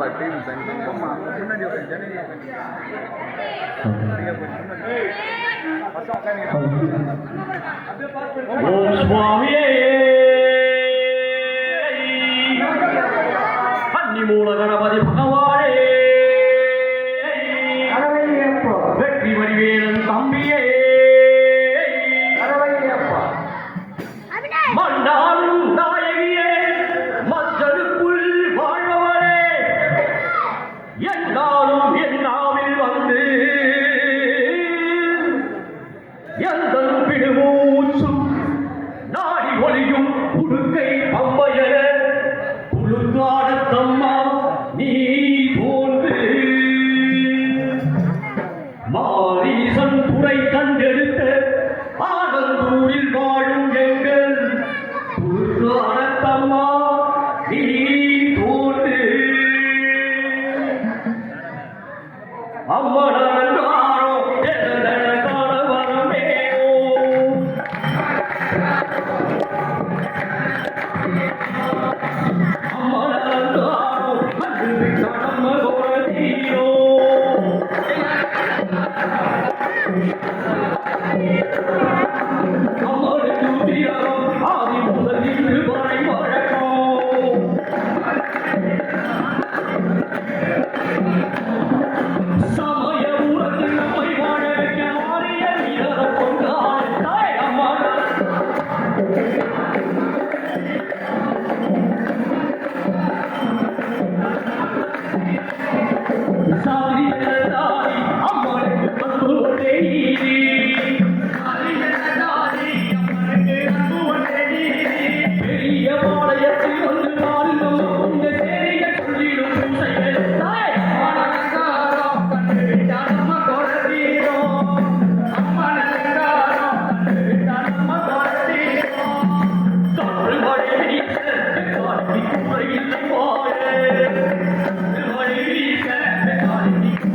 நம்ம டீம் ஓம் சுவாமியே அன்னி மூல கணபதி பகவானே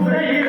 உரையில்